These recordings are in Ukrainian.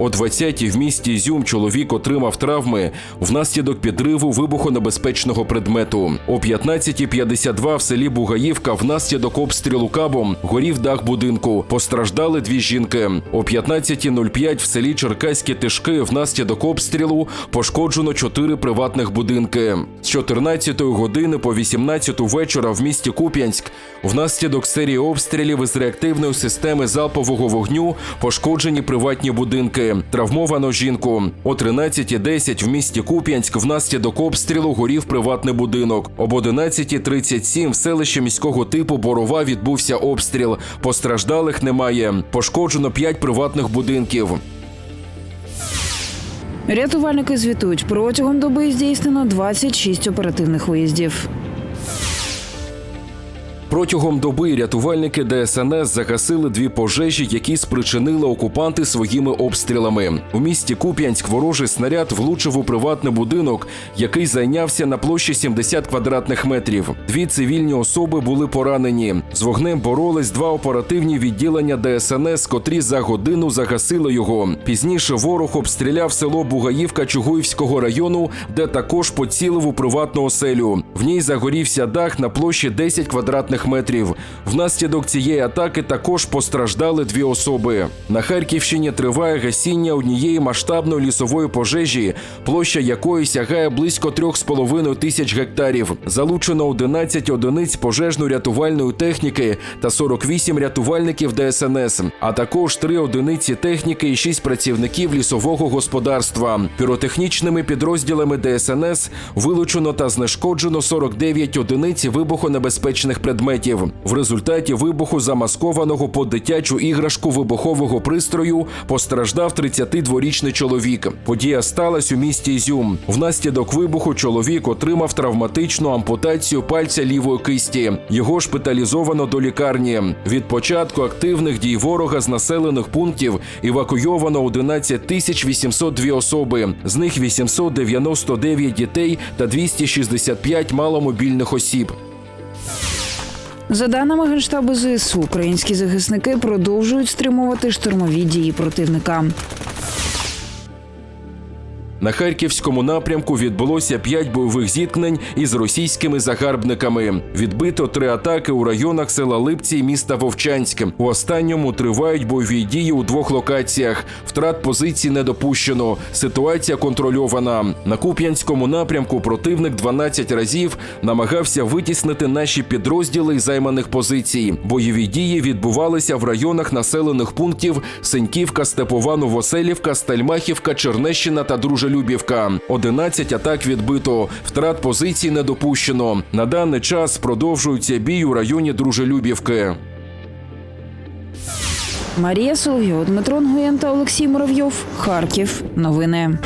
О 20-й в місті Ізюм чоловік отримав травми внаслідок підриву вибухонебезпечного предмету. О 15.52 в селі Бугаївка внаслідок обстрілу кабом горів дах будинку. Постраждали дві жінки. О 15.05 в селі Черкаські Тишки внаслідок обстрілу пошкоджено чотири приватних будинки. З 14 години по 18 вечора в місті Куп'янськ внаслідок серії обстрілів із реактивної системи залпового вогню пошкоджені приватні будинки. Травмовано жінку. О 13.10 в місті Куп'янськ внаслідок обстрілу горів приватний будинок. Об 11.37 в селищі міського типу Борова відбувся обстріл. Постраждалих немає. Пошкоджено 5 приватних будинків. Рятувальники звітують, протягом доби здійснено 26 оперативних виїздів. Протягом доби рятувальники ДСНС загасили дві пожежі, які спричинили окупанти своїми обстрілами. У місті Куп'янськ ворожий снаряд влучив у приватний будинок, який зайнявся на площі 70 квадратних метрів. Дві цивільні особи були поранені. З вогнем боролись два оперативні відділення ДСНС, котрі за годину загасили його. Пізніше ворог обстріляв село Бугаївка Чугуївського району, де також поцілив у приватну оселю. В ній загорівся дах на площі 10 квадратних метрів. Внаслідок цієї атаки також постраждали дві особи. На Харківщині триває гасіння однієї масштабної лісової пожежі, площа якої сягає близько 3,5 тисяч гектарів. Залучено 11 одиниць пожежно-рятувальної техніки та 48 рятувальників ДСНС, а також 3 одиниці техніки і 6 працівників лісового господарства. Піротехнічними підрозділами ДСНС вилучено та знешкоджено 49 одиниць вибухонебезпечних предметів. В результаті вибуху замаскованого под дитячу іграшку вибухового пристрою постраждав 32-річний чоловік. Подія сталася у місті Ізюм. Внаслідок вибуху чоловік отримав травматичну ампутацію пальця лівої кисті. Його шпиталізовано до лікарні. Від початку активних дій ворога з населених пунктів евакуйовано 11 тисяч 802 особи. З них 899 дітей та 265 маломобільних осіб. За даними Генштабу ЗСУ, українські захисники продовжують стримувати штурмові дії противника. На харківському напрямку відбулося п'ять бойових зіткнень із російськими загарбниками. Відбито три атаки у районах села Липці і міста Вовчанськ. У останньому тривають бойові дії у двох локаціях. Втрат позицій не допущено. Ситуація контрольована. На Куп'янському напрямку противник 12 разів намагався витіснити наші підрозділи із займаних позицій. Бойові дії відбувалися в районах населених пунктів Сеньківка, Степова, Новоселівка, Стальмахівка, Чернещина та Дружелюбівка. 11 атак відбито. Втрат позицій не допущено. На даний час продовжується бій у районі Дружелюбівки. Марія Соловйова, Дмитро Нгуєн та Олексій Муравйов. Харків. Новини.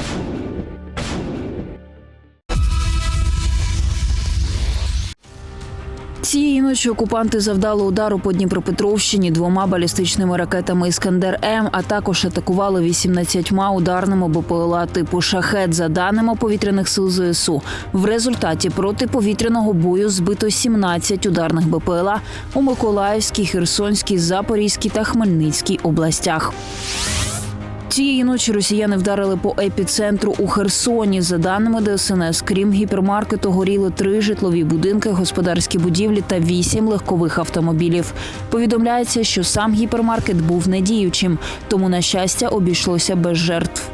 Ночі окупанти завдали удару по Дніпропетровщині двома балістичними ракетами Іскандер М, а також атакували 18 ударними БПЛА типу Шахет. За даними повітряних сил ЗСУ, в результаті протиповітряного бою збито 17 ударних БПЛА у Миколаївській, Херсонській, Запорізькій та Хмельницькій областях. Цієї ночі росіяни вдарили по епіцентру у Херсоні. За даними ДСНС, крім гіпермаркету, горіли три житлові будинки, господарські будівлі та вісім легкових автомобілів. Повідомляється, що сам гіпермаркет був недіючим, тому на щастя обійшлося без жертв.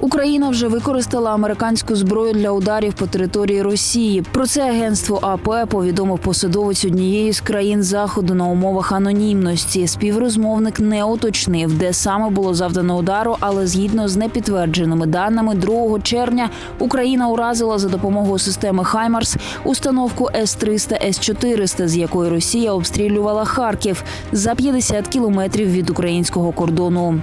Україна вже використала американську зброю для ударів по території Росії. Про це агентство АП повідомив посадовець однієї з країн заходу на умовах анонімності. Співрозмовник не уточнив, де саме було завдано удару, але згідно з непідтвердженими даними, 2 червня Україна уразила за допомогою системи Хаймарс установку С-300 С-400, з якої Росія обстрілювала Харків за 50 кілометрів від українського кордону.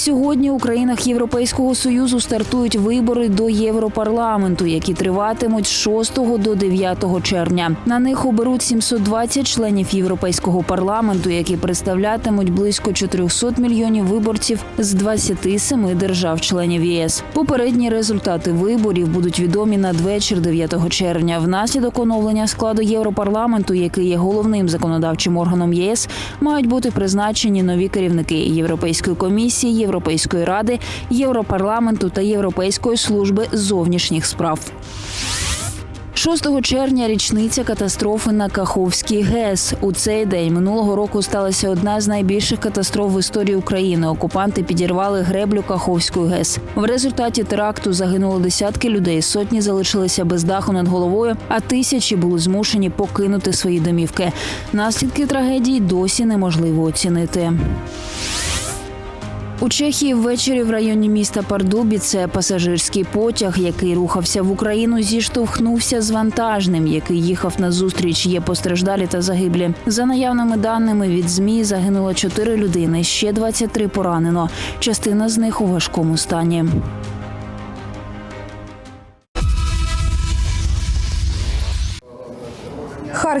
Сьогодні у країнах Європейського союзу стартують вибори до Європарламенту, які триватимуть з 6 до 9 червня. На них оберуть 720 членів Європейського парламенту, які представлятимуть близько 400 мільйонів виборців з 27 держав-членів ЄС. Попередні результати виборів будуть відомі надвечір 9 червня. Внаслідок оновлення складу Європарламенту, який є головним законодавчим органом ЄС, мають бути призначені нові керівники Європейської комісії, Європейської ради, Європарламенту та Європейської служби зовнішніх справ. 6 червня річниця катастрофи на Каховській ГЕС. У цей день минулого року сталася одна з найбільших катастроф в історії України. Окупанти підірвали греблю Каховської ГЕС. В результаті теракту загинуло десятки людей, сотні залишилися без даху над головою, а тисячі були змушені покинути свої домівки. Наслідки трагедії досі неможливо оцінити. У Чехії ввечері в районі міста Пардубі це пасажирський потяг, який рухався в Україну, зіштовхнувся з вантажним, який їхав на зустріч. Є постраждалі та загиблі. За наявними даними від змі загинуло 4 людини, ще 23 поранено. Частина з них у важкому стані.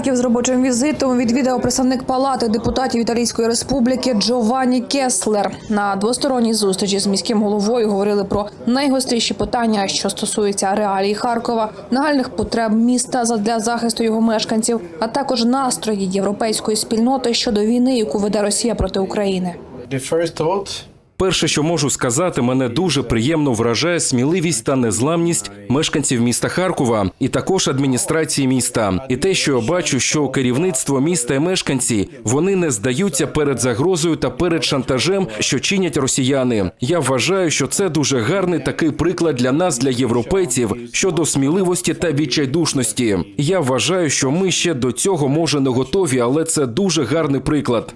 Харків з робочим візитом відвідав представник палати депутатів Італійської республіки Джованні Кеслер. На двосторонній зустрічі з міським головою говорили про найгостріші питання, що стосуються реалій Харкова, нагальних потреб міста задля захисту його мешканців, а також настрої європейської спільноти щодо війни, яку веде Росія проти України. The first thought Перше, що можу сказати, мене дуже приємно вражає сміливість та незламність мешканців міста Харкова і також адміністрації міста. І те, що я бачу, що керівництво міста і мешканці вони не здаються перед загрозою та перед шантажем, що чинять росіяни. Я вважаю, що це дуже гарний такий приклад для нас, для європейців, щодо сміливості та відчайдушності. Я вважаю, що ми ще до цього може не готові, але це дуже гарний приклад.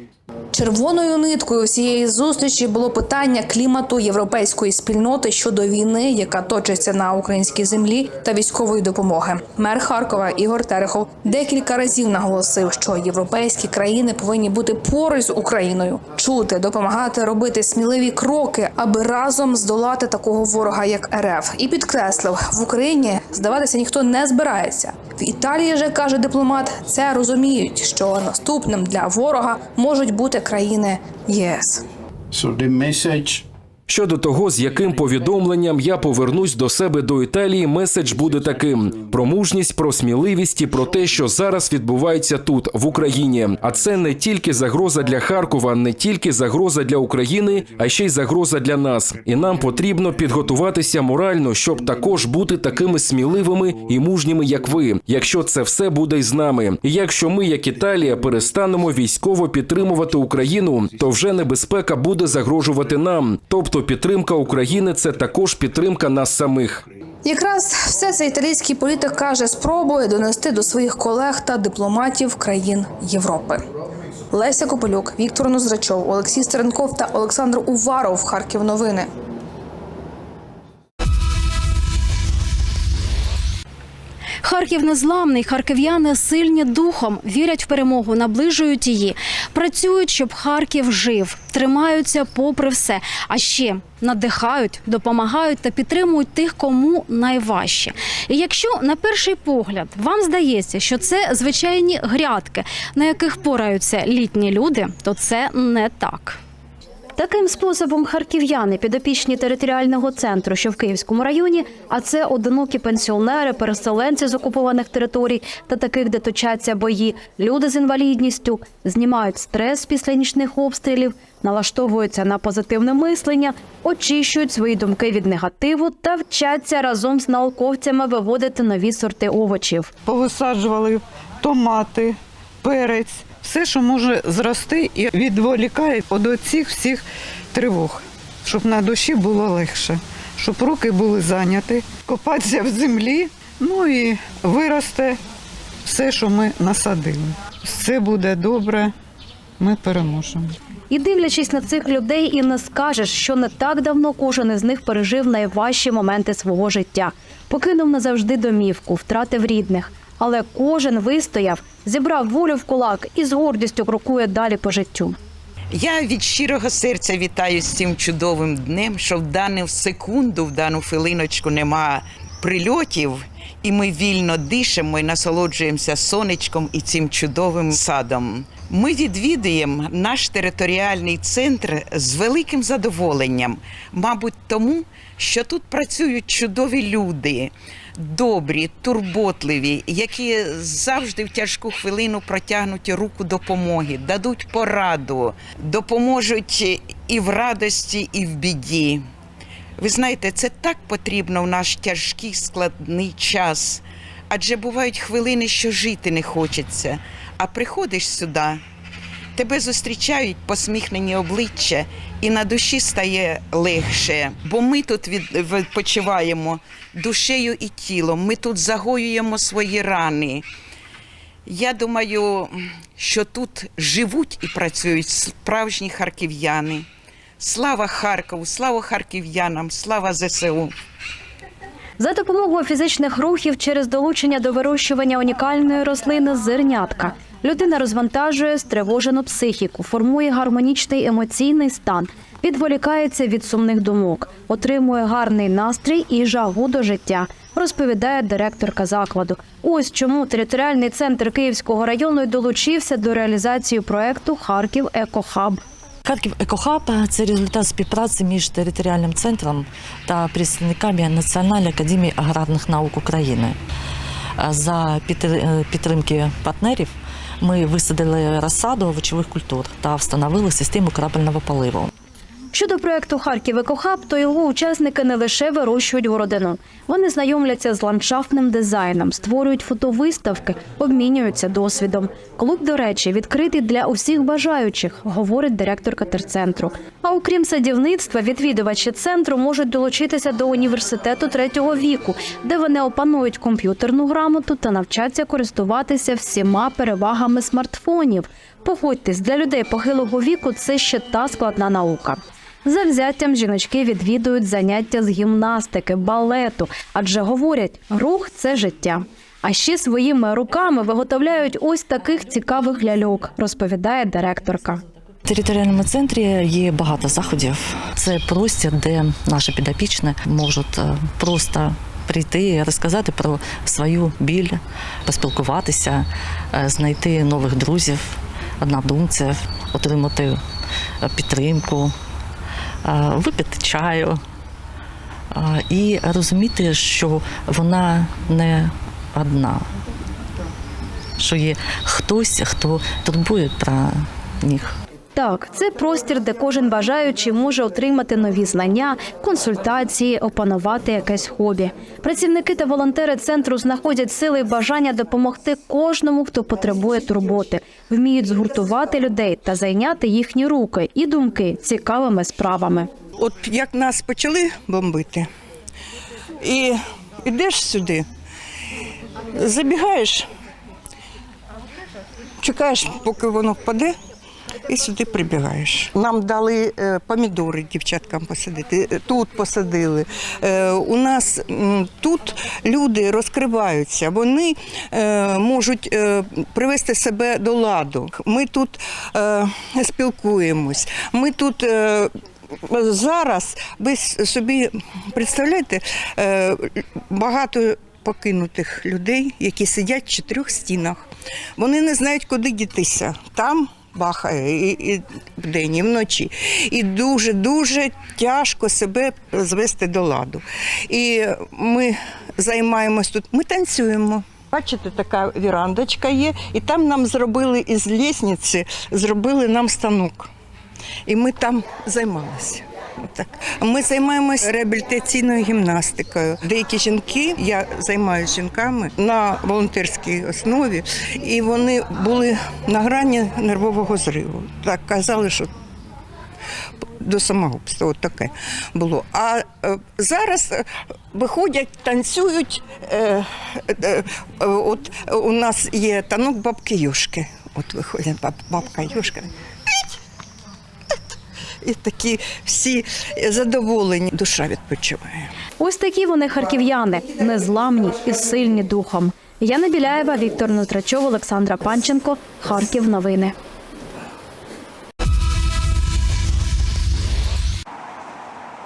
Червоною ниткою всієї зустрічі було питання клімату європейської спільноти щодо війни, яка точиться на українській землі, та військової допомоги. Мер Харкова Ігор Терехов декілька разів наголосив, що європейські країни повинні бути поруч з Україною, чути, допомагати робити сміливі кроки, аби разом здолати такого ворога, як РФ, і підкреслив, в Україні здаватися ніхто не збирається. В Італії же каже дипломат, це розуміють, що наступним для ворога можуть бути країни ЄС. so the message Щодо того, з яким повідомленням я повернусь до себе до Італії, меседж буде таким: про мужність, про сміливість і про те, що зараз відбувається тут, в Україні. А це не тільки загроза для Харкова, не тільки загроза для України, а ще й загроза для нас. І нам потрібно підготуватися морально, щоб також бути такими сміливими і мужніми, як ви, якщо це все буде із нами. І якщо ми, як Італія, перестанемо військово підтримувати Україну, то вже небезпека буде загрожувати нам. Тобто підтримка України це також підтримка нас самих. Якраз все це італійський політик каже, спробує донести до своїх колег та дипломатів країн Європи. Леся Копилюк, Віктор Нозрачов, Олексій Стеренков та Олександр Уваров. Харків новини. Харків незламний, харків'яни сильні духом, вірять в перемогу, наближують її, працюють, щоб Харків жив, тримаються попри все. А ще надихають, допомагають та підтримують тих, кому найважче. І якщо на перший погляд вам здається, що це звичайні грядки, на яких пораються літні люди, то це не так. Таким способом харків'яни підопічні територіального центру, що в Київському районі, а це одинокі пенсіонери, переселенці з окупованих територій та таких, де точаться бої, люди з інвалідністю, знімають стрес після нічних обстрілів, налаштовуються на позитивне мислення, очищують свої думки від негативу та вчаться разом з науковцями виводити нові сорти овочів. повисаджували томати, перець, все, що може зрости і відволікає від оцих всіх тривог, щоб на душі було легше, щоб руки були зайняті, копатися в землі, ну і виросте все, що ми насадили. Все буде добре, ми переможемо. І дивлячись на цих людей, і не скажеш, що не так давно кожен із них пережив найважчі моменти свого життя. Покинув назавжди домівку, втратив рідних. Але кожен вистояв, зібрав волю в кулак і з гордістю крокує далі по життю. Я від щирого серця вітаю з цим чудовим днем, що в дану секунду, в дану хвилиночку нема прильотів, і ми вільно дишимо і насолоджуємося сонечком і цим чудовим садом. Ми відвідуємо наш територіальний центр з великим задоволенням, мабуть, тому, що тут працюють чудові люди, добрі, турботливі, які завжди в тяжку хвилину протягнуть руку допомоги, дадуть пораду, допоможуть і в радості, і в біді. Ви знаєте, це так потрібно в наш тяжкий складний час. Адже бувають хвилини, що жити не хочеться, а приходиш сюди, тебе зустрічають посміхнені обличчя, і на душі стає легше. Бо ми тут відпочиваємо душею і тілом. Ми тут загоюємо свої рани. Я думаю, що тут живуть і працюють справжні харків'яни. Слава Харкову, слава харків'янам, слава ЗСУ. За допомогою фізичних рухів через долучення до вирощування унікальної рослини зернятка людина розвантажує стривожену психіку, формує гармонічний емоційний стан, відволікається від сумних думок, отримує гарний настрій і жагу до життя. Розповідає директорка закладу. Ось чому територіальний центр Київського району долучився до реалізації проекту Харків Екохаб. Харків Екохаб це результат співпраці між територіальним центром та представниками Національної академії аграрних наук України. За підтримки партнерів ми висадили розсаду овочових культур та встановили систему крапельного поливу. Щодо проекту Харків Екохаб, то його учасники не лише вирощують городину. Вони знайомляться з ландшафтним дизайном, створюють фотовиставки, обмінюються досвідом. Клуб, до речі, відкритий для усіх бажаючих, говорить директорка терцентру. А окрім садівництва, відвідувачі центру можуть долучитися до університету третього віку, де вони опанують комп'ютерну грамоту та навчаться користуватися всіма перевагами смартфонів. Погодьтесь, для людей похилого віку це ще та складна наука. За взяттям жіночки відвідують заняття з гімнастики, балету, адже говорять, рух це життя. А ще своїми руками виготовляють ось таких цікавих ляльок, розповідає директорка. В територіальному центрі є багато заходів. Це простір, де наші підопічні можуть е, просто прийти розказати про свою біль, поспілкуватися, е, знайти нових друзів, однодумців, отримати е, підтримку, випити чаю е, і розуміти, що вона не одна, що є хтось, хто турбує про них. Так, це простір, де кожен бажаючий може отримати нові знання, консультації, опанувати якесь хобі. Працівники та волонтери центру знаходять сили і бажання допомогти кожному, хто потребує турботи, вміють згуртувати людей та зайняти їхні руки і думки цікавими справами. От як нас почали бомбити, і йдеш сюди, забігаєш, чекаєш, поки воно впаде, і сюди прибігаєш. Нам дали е, помідори дівчаткам посадити, е, тут посадили. Е, у нас тут люди розкриваються, вони можуть привести себе до ладу. Ми тут спілкуємось, ми тут. Зараз ви собі представляєте багато покинутих людей, які сидять в чотирьох стінах. Вони не знають, куди дітися. Там бахає і, і вдень, і вночі. І дуже дуже тяжко себе звести до ладу. І ми займаємось тут. Ми танцюємо. Бачите, така вірандочка є, і там нам зробили із лісниці, зробили нам станок. І ми там займалися. Ми займаємося реабілітаційною гімнастикою. Деякі жінки, я займаюся жінками на волонтерській основі, і вони були на грані нервового зриву. Так казали, що до самогубства от таке було. А е, зараз е, виходять, танцюють. Е, е, е, от у нас є танок бабки Юшки. От виходять баб, бабка Юшка і такі всі задоволені. Душа відпочиває. Ось такі вони харків'яни, незламні і сильні духом. Яна Біляєва, Віктор Нотрачов, Олександра Панченко, Харків. Новини.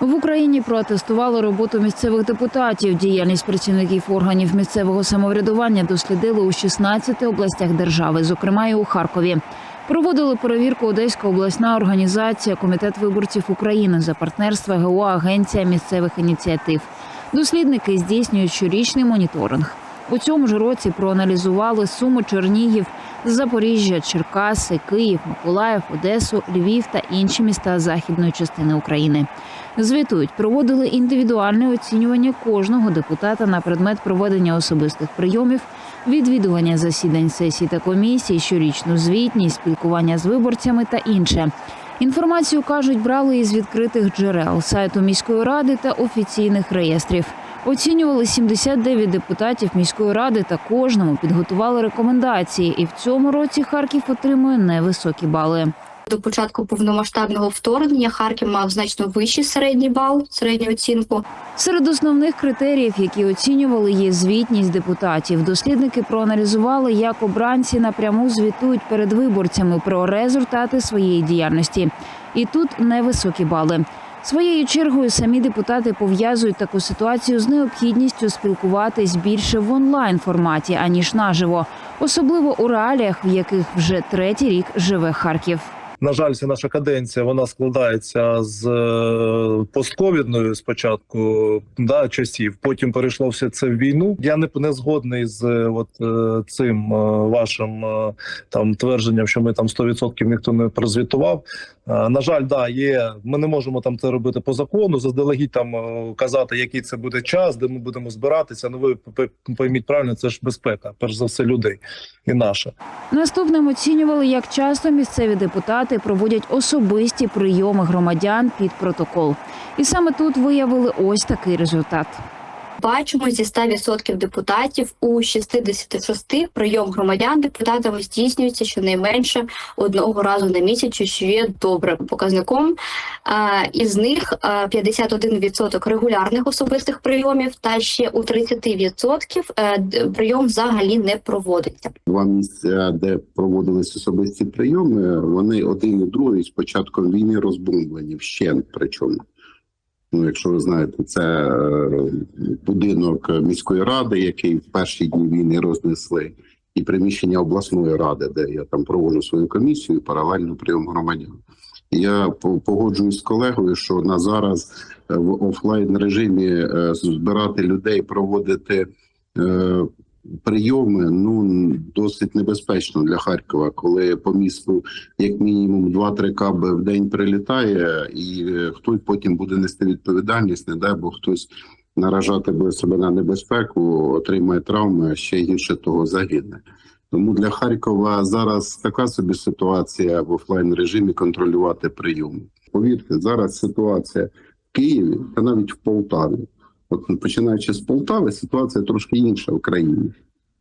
В Україні протестували роботу місцевих депутатів. Діяльність працівників органів місцевого самоврядування дослідили у 16 областях держави, зокрема і у Харкові. Проводили перевірку Одеська обласна організація Комітет виборців України за партнерства ГО Агенція місцевих ініціатив. Дослідники здійснюють щорічний моніторинг. У цьому ж році проаналізували Суми, Чернігів, Запоріжжя, Черкаси, Київ, Миколаїв, Одесу, Львів та інші міста західної частини України. Звітують, проводили індивідуальне оцінювання кожного депутата на предмет проведення особистих прийомів, відвідування засідань сесій та комісій, щорічну звітність, спілкування з виборцями та інше. Інформацію кажуть, брали із відкритих джерел сайту міської ради та офіційних реєстрів. Оцінювали 79 депутатів міської ради та кожному підготували рекомендації. І в цьому році Харків отримує невисокі бали. До початку повномасштабного вторгнення Харків мав значно вищий середній бал, середню оцінку. Серед основних критеріїв, які оцінювали, є звітність депутатів. Дослідники проаналізували, як обранці напряму звітують перед виборцями про результати своєї діяльності. І тут невисокі бали. Своєю чергою самі депутати пов'язують таку ситуацію з необхідністю спілкуватись більше в онлайн форматі аніж наживо, особливо у реаліях, в яких вже третій рік живе Харків. На жаль, ця наша каденція вона складається з е, постковідною спочатку да, часів. Потім перейшло все це в війну. Я не, не згодний з е, от е, цим вашим там твердженням, що ми там 100% ніхто не прозвітував. Е, На жаль, да, є. Ми не можемо там це робити по закону. Заздалегідь там е, казати, який це буде час, де ми будемо збиратися. Ну ви пойміть правильно, це ж безпека, перш за все, людей і наша. Наступним оцінювали, як часто місцеві депутати проводять особисті прийоми громадян під протокол. І саме тут виявили ось такий результат. Бачимо зі 100% депутатів у 66 прийом громадян депутатами здійснюється щонайменше одного разу на місяць, що є добрим показником. Із них а, 51% регулярних особистих прийомів, та ще у 30% е, прийом взагалі не проводиться. Два місця, де проводились особисті прийоми, вони один і другий з початком війни розбомблені вщент. Причому, ну якщо ви знаєте, це е, будинок міської ради, який в перші дні війни рознесли, і приміщення обласної ради, де я там проводжу свою комісію, паралельно прийом громадян. Я погоджуюсь з колегою, що на зараз е, в офлайн режимі е, збирати людей, проводити. Прийоми ну досить небезпечно для Харкова, коли по місту як мінімум 2-3 каби в день прилітає, і е, хтось потім буде нести відповідальність, не дай Бог хтось наражати буде себе на небезпеку, отримає травми, а ще гірше того загине. Тому для Харкова зараз така собі ситуація в офлайн режимі контролювати прийоми. Повірте, зараз ситуація в Києві та навіть в Полтаві. От починаючи з Полтави, ситуація трошки інша в країні.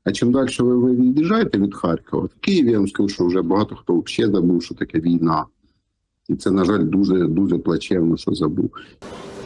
А чим далі ви, від'їжджаєте від Харкова, в Києві я вам скажу, що вже багато хто ще забув, що таке війна. І це, на жаль, дуже дуже плачевно, що забув.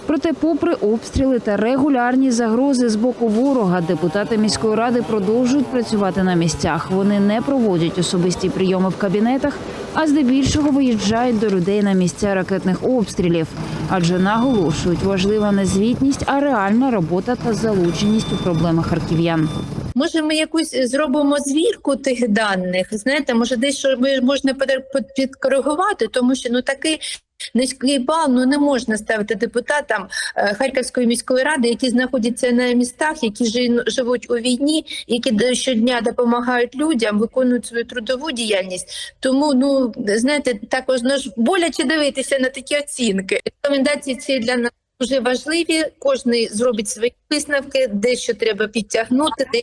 Проте, попри обстріли та регулярні загрози з боку ворога, депутати міської ради продовжують працювати на місцях. Вони не проводять особисті прийоми в кабінетах, а здебільшого виїжджають до людей на місця ракетних обстрілів. Адже наголошують, важлива не звітність, а реальна робота та залученість у проблеми харків'ян. Може, ми якусь зробимо звірку тих даних. Знаєте, може, десь що ми можна підкор- підкоригувати, тому що ну такий низький бал ну не можна ставити депутатам е, Харківської міської ради, які знаходяться на містах, які жи- живуть у війні, які щодня допомагають людям, виконують свою трудову діяльність. Тому ну знаєте, також ну, боляче дивитися на такі оцінки. Рекомендації ці для нас. Дуже важливі, кожен зробить свої висновки, дещо треба підтягнути, де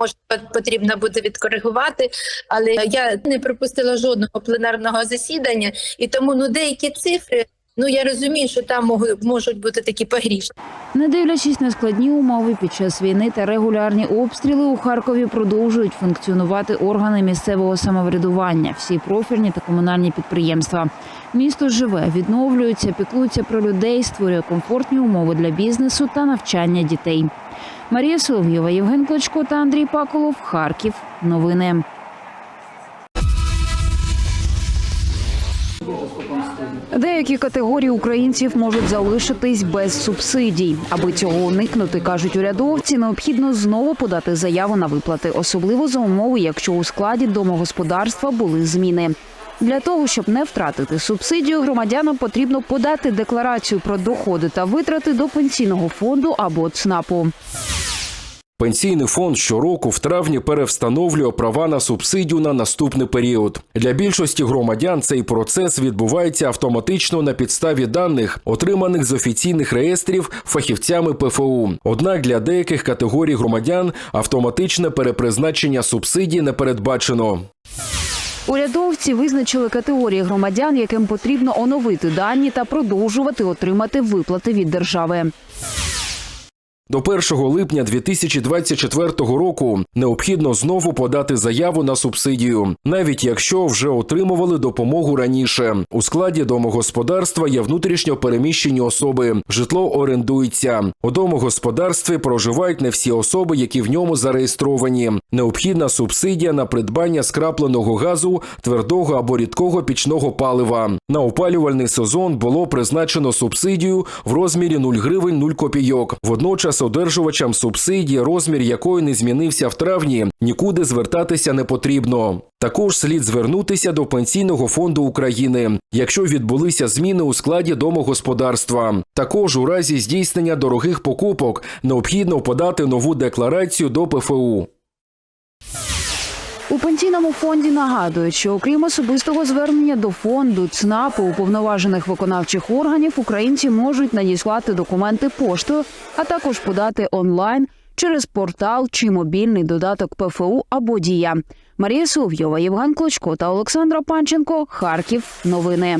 може потрібно буде відкоригувати. Але я не пропустила жодного пленарного засідання, і тому ну деякі цифри. Ну я розумію, що там можуть, бути такі погрішні. Не дивлячись на складні умови під час війни та регулярні обстріли, у Харкові продовжують функціонувати органи місцевого самоврядування, всі профільні та комунальні підприємства. Місто живе, відновлюється, піклується про людей, створює комфортні умови для бізнесу та навчання дітей. Марія Соловйова, Євген Клочко та Андрій Паколов. Харків. Новини. Деякі категорії українців можуть залишитись без субсидій. Аби цього уникнути, кажуть урядовці, необхідно знову подати заяву на виплати, особливо за умови, якщо у складі домогосподарства були зміни. Для того щоб не втратити субсидію, громадянам потрібно подати декларацію про доходи та витрати до пенсійного фонду або ЦНАПу. Пенсійний фонд щороку в травні перевстановлює права на субсидію на наступний період. Для більшості громадян цей процес відбувається автоматично на підставі даних, отриманих з офіційних реєстрів фахівцями ПФУ. Однак для деяких категорій громадян автоматичне перепризначення субсидій не передбачено. Урядовці визначили категорії громадян, яким потрібно оновити дані та продовжувати отримати виплати від держави. До 1 липня 2024 року необхідно знову подати заяву на субсидію, навіть якщо вже отримували допомогу раніше. У складі домогосподарства є внутрішньо переміщені особи. Житло орендується. У домогосподарстві проживають не всі особи, які в ньому зареєстровані. Необхідна субсидія на придбання скрапленого газу, твердого або рідкого пічного палива. На опалювальний сезон було призначено субсидію в розмірі 0 гривень 0 копійок. Водночас одержувачам субсидії, розмір якої не змінився в травні, нікуди звертатися не потрібно. Також слід звернутися до Пенсійного фонду України, якщо відбулися зміни у складі домогосподарства. Також у разі здійснення дорогих покупок необхідно подати нову декларацію до ПФУ. У пенсійному фонді нагадують, що окрім особистого звернення до фонду ЦНАПу уповноважених виконавчих органів, українці можуть надіслати документи поштою, а також подати онлайн через портал чи мобільний додаток ПФУ або Дія. Марія Соловйова, Євген Клочко та Олександра Панченко. Харків. Новини.